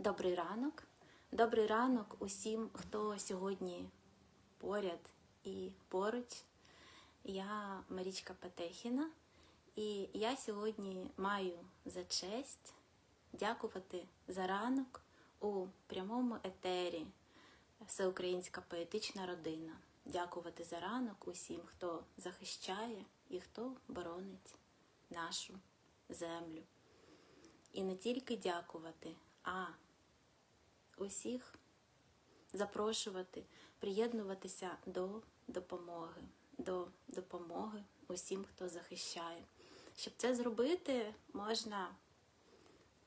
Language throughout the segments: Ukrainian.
Добрий ранок. Добрий ранок усім, хто сьогодні поряд і поруч. Я Марічка Петехіна, і я сьогодні маю за честь дякувати за ранок у прямому етері Всеукраїнська поетична родина. Дякувати за ранок усім, хто захищає і хто боронить нашу землю. І не тільки дякувати, а усіх запрошувати, приєднуватися до допомоги, до допомоги усім, хто захищає. Щоб це зробити, можна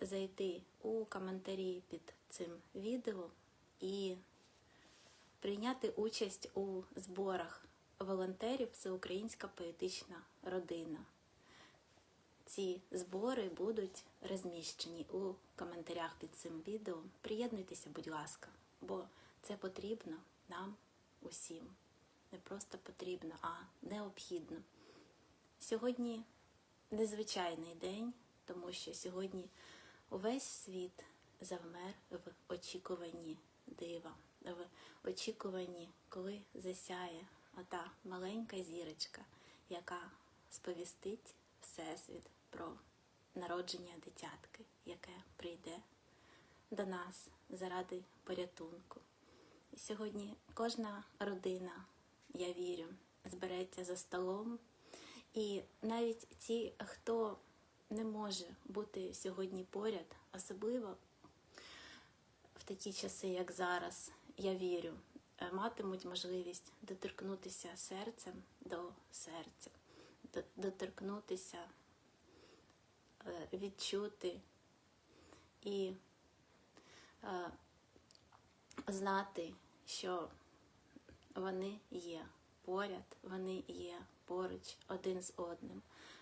зайти у коментарі під цим відео і прийняти участь у зборах волонтерів Всеукраїнська поетична родина. Ці збори будуть розміщені у коментарях під цим відео. Приєднуйтеся, будь ласка, бо це потрібно нам усім. Не просто потрібно, а необхідно. Сьогодні незвичайний день, тому що сьогодні увесь світ завмер в очікуванні дива, в очікуванні, коли засяє ота маленька зірочка, яка сповістить Всесвіт про народження дитятки, яке прийде до нас заради порятунку. І сьогодні кожна родина, я вірю, збереться за столом. І навіть ті, хто не може бути сьогодні поряд, особливо в такі часи, як зараз, я вірю, е, матимуть можливість доторкнутися серцем до серця, доторкнутися, відчути і е, знати, що вони є поряд, вони є поруч один з одним.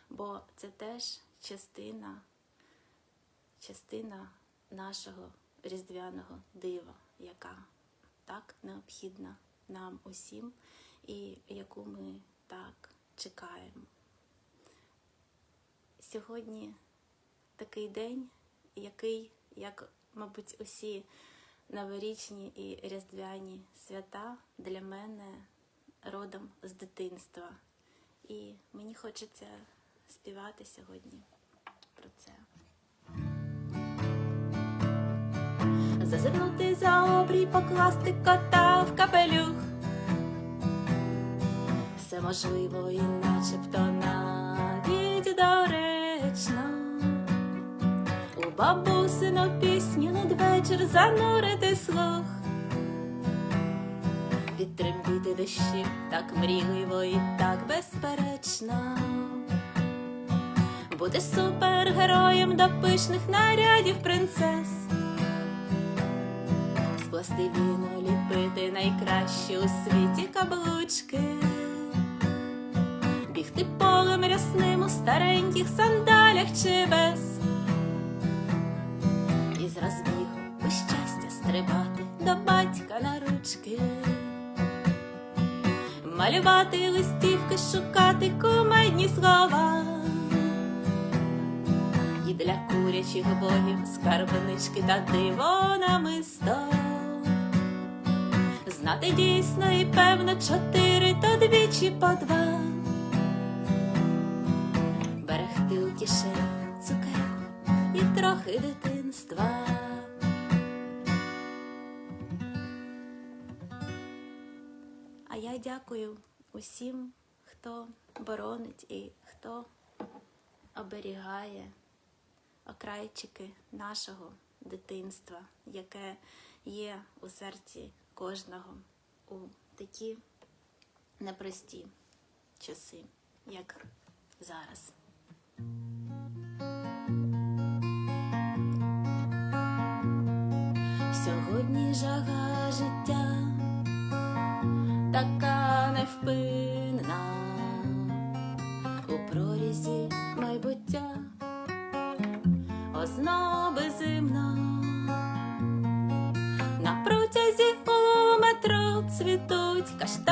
Бо це теж частина, частина нашого різдвяного дива, яка так необхідна нам усім, і яку ми так чекаємо. Сьогодні такий день, який, як, мабуть, усі новорічні і різдвяні свята для мене родом з дитинства. І мені хочеться співати сьогодні про це. Зазирнути за обрій, покласти кота в капелюх. Все можливо і начебто навіть доречно. Бабусину пісню надвечір занурити слух. Відтрембіти дощі так мрійливо і так безперечно. Бути супергероєм до пишних нарядів принцес. З пластиліну ліпити найкращі у світі каблучки. Бігти полем рясним у стареньких сандалях чи без. До батька на ручки. Малювати листівки, шукати кумедні слова. І для курячих богів скарбнички та диво намисто. Знати дійсно і певно чотири, то двічі по два. Берегти у кишені цукерку і трохи дитинства. Я дякую усім, хто боронить і хто оберігає окрайчики нашого дитинства, яке є у серці кожного у такі непрості часи, як зараз. Сьогодні жага життя така невпинна у прорізі майбуття, озноби зимна, на протязі у метро цвітуть каштани,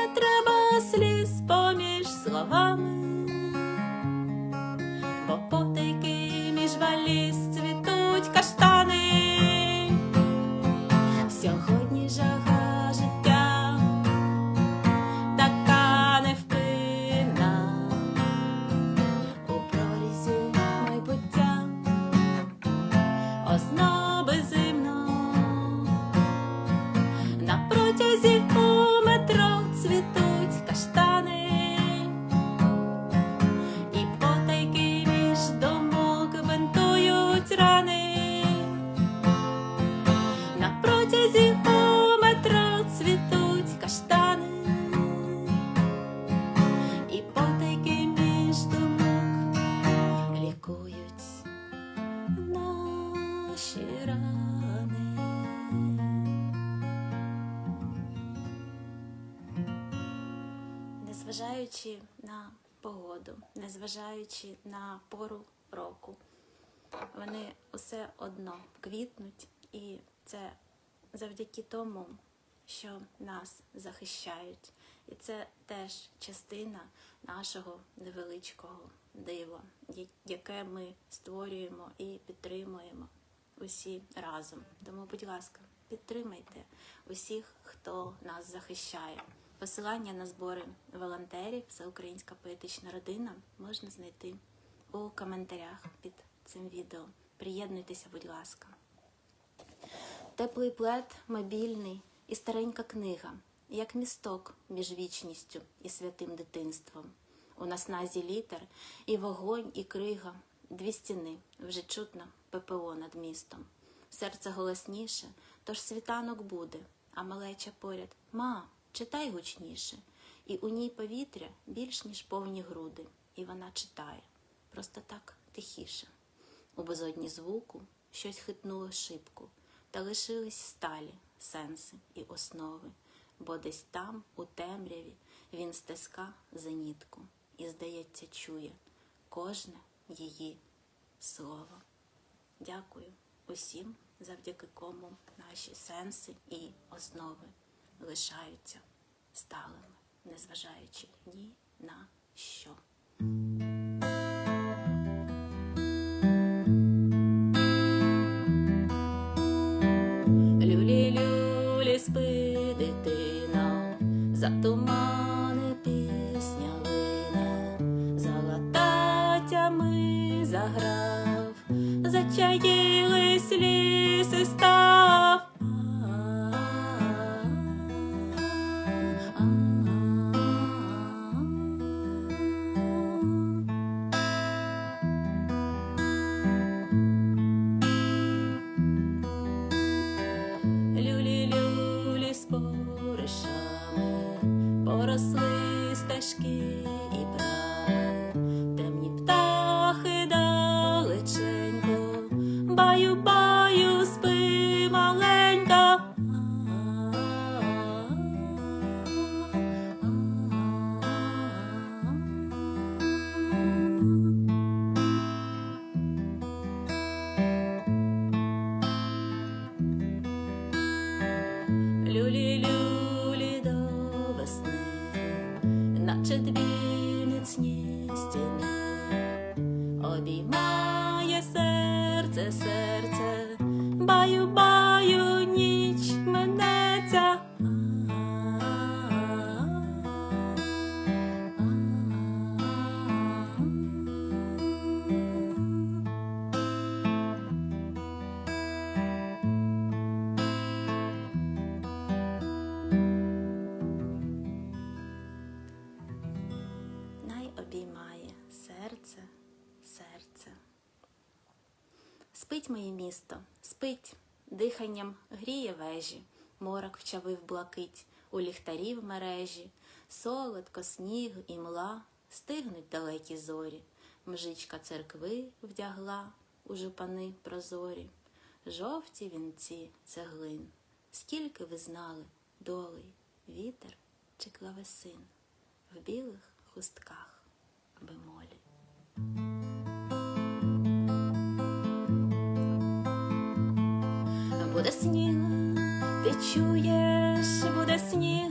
не треба сліз поміж словами, незважаючи на пору року, вони усе одно квітнуть, і це завдяки тому, що нас захищають. І це теж частина нашого невеличкого дива, яке ми створюємо і підтримуємо усі разом. Тому, будь ласка, підтримайте усіх, хто нас захищає. Посилання на збори волонтерів Всеукраїнська поетична родина можна знайти у коментарях під цим відео. Приєднуйтеся, будь ласка. Теплий плед, мобільний і старенька книга, як місток між вічністю і святим дитинством. У насназі літер і вогонь, і крига, дві стіни, вже чутно ППО над містом. Серце голосніше, тож світанок буде, а малеча поряд Ма, читай гучніше. І у ній повітря більш ніж повні груди, і вона читає, просто так тихіше. У безодні звуку щось хитнуло шибку, та лишились сталі, сенси і основи, бо десь там, у темряві, він стиска зенітку і, здається, чує кожне її слово. Дякую усім, завдяки кому наші сенси і основи лишаються сталими, незважаючи ні на що. Наче дві міцні стіни, обіймає серце, серце, Спить моє місто, спить, диханням гріє вежі, морок вчавив блакить, у ліхтарів мережі, солодко, сніг і мла, стигнуть далекі зорі. Мжичка церкви вдягла у жупани прозорі, жовті вінці цеглин. Скільки ви знали долей, вітер чи клавесин в білих хустках бемолі. Буде сніг, ти чуєш, буде сніг,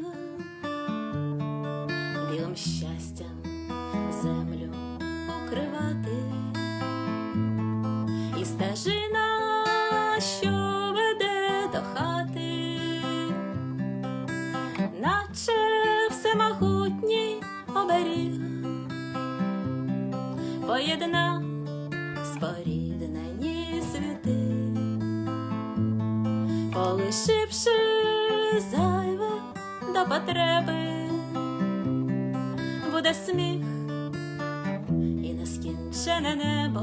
білим щастям землю укривати, і стежина, що веде до хати, наче всемогутній оберіг, поєдна сміх і нескінчене небо,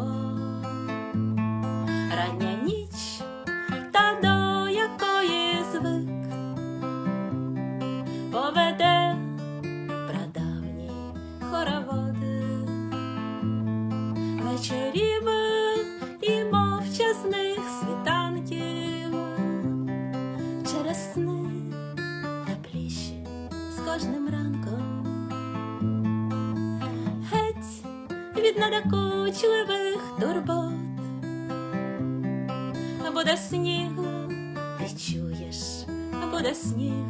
буде сніг,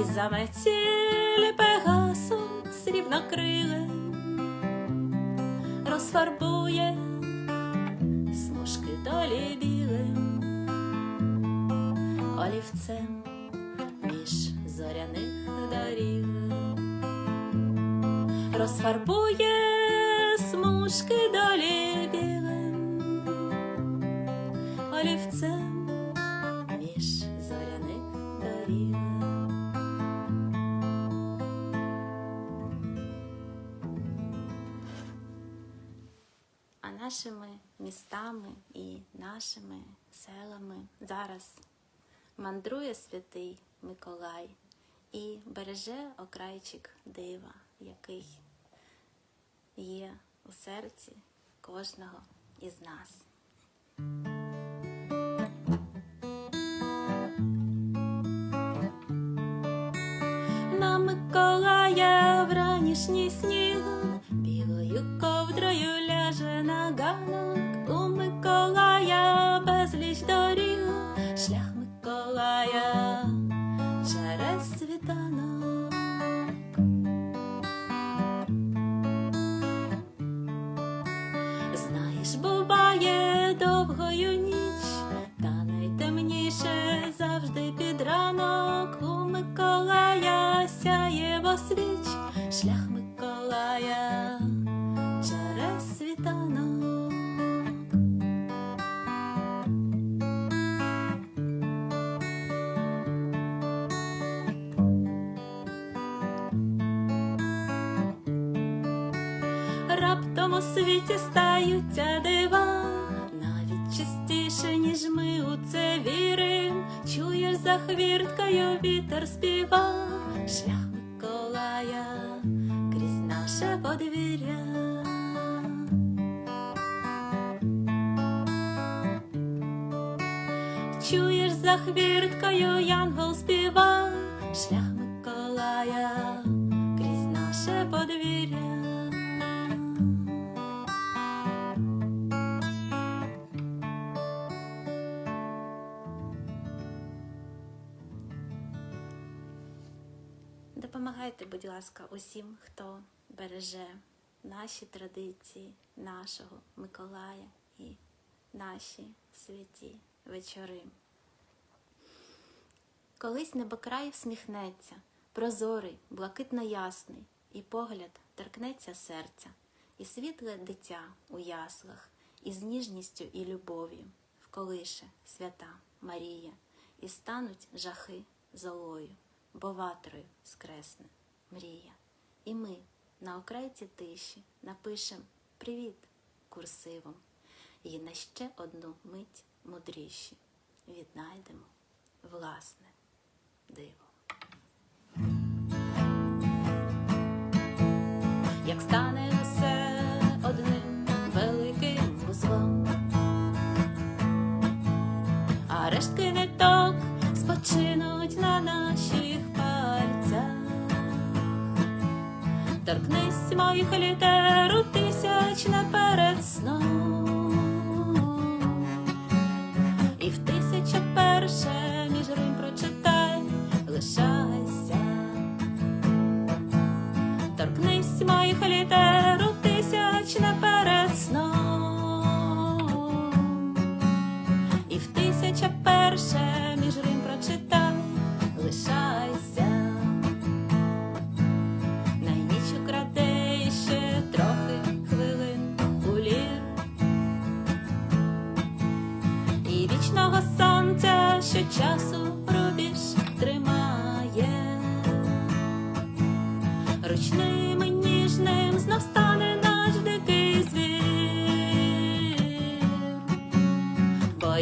і заметілі пегасом срібнокриле розфарбує смужки долі білим олівцем між зоряних доріг, розфарбує смужки нашими містами і нашими селами зараз мандрує святий Миколай і береже окрайчик дива, який є у серці кожного із нас. На Миколая вранішній сніг Раптом у світі стаються дива, навіть частіше, ніж ми у це вірим. Чуєш за хвірткою вітер співа, шлях Миколая крізь наше подвір'я. Чуєш за хвірткою янгол співа, шлях Миколая крізь наше подвір'я. Допомагайте, будь ласка, усім, хто береже наші традиції, нашого Миколая і наші святі вечори. Колись небокрай всміхнеться, прозорий, блакитно ясний, і погляд торкнеться серця, і світле дитя у яслах, і з ніжністю і любов'ю вколише свята Марія, і стануть жахи золою, бо ватрою скресне мрія. І ми на окрайці тиші напишем Привіт курсивом. І на ще одну мить мудріші віднайдемо власне диво. Як стане все одним великим вузлом, а рештки ниток спочинуть на нашій. Торкнись моїх літер у тисячне перед сном. І в тисяча перше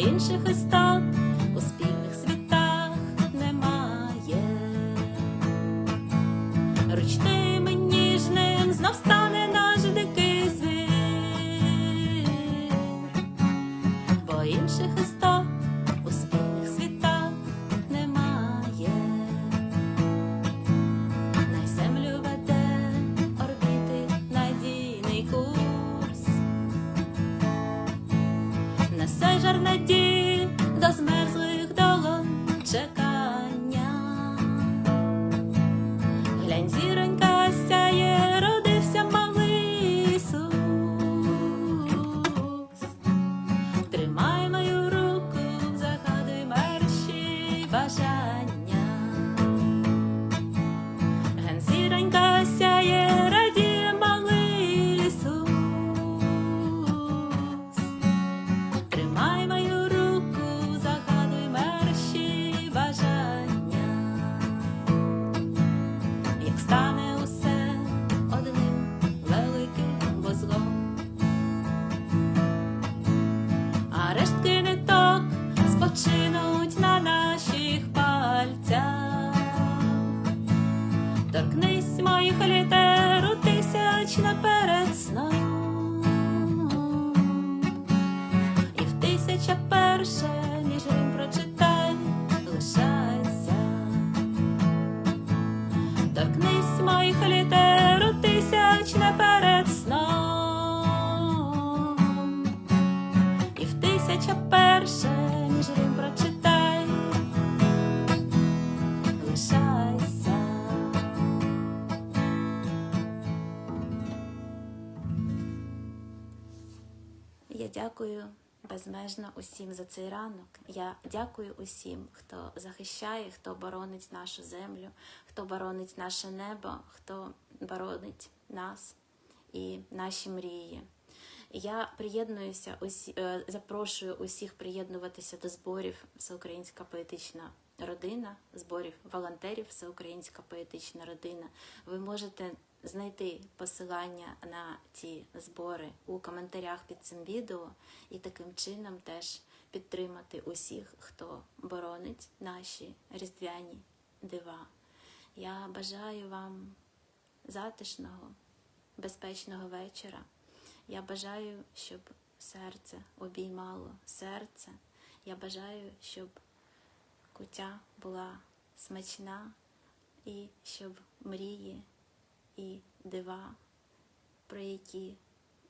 інших істот спочинуть дякую безмежно усім за цей ранок. Я дякую усім, хто захищає, хто боронить нашу землю, хто боронить наше небо, хто боронить нас і наші мрії. Я приєднуюся, усі, е, запрошую усіх приєднуватися до зборів Всеукраїнська поетична родина, зборів волонтерів Всеукраїнська поетична родина. Ви можете знайти посилання на ці збори у коментарях під цим відео і таким чином теж підтримати усіх, хто боронить наші різдвяні дива. Я бажаю вам затишного, безпечного вечора. Я бажаю, щоб серце обіймало серце. Я бажаю, щоб куття була смачна і щоб мрії і дива, про які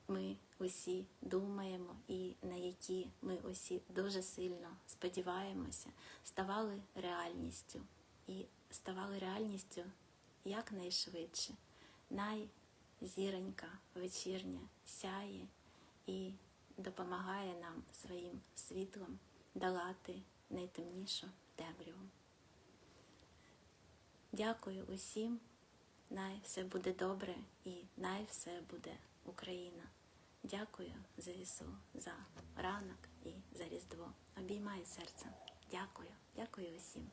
ми усі думаємо і на які ми усі дуже сильно сподіваємося, ставали реальністю і ставали реальністю якнайшвидше. Най зіронька вечірня сяє і допомагає нам своїм світлом долати найтемнішу темряву. Дякую усім. Най все буде добре і най все буде Україна. Дякую ЗСУ за ранок і за Різдво. Обіймаю серце. Дякую, дякую усім.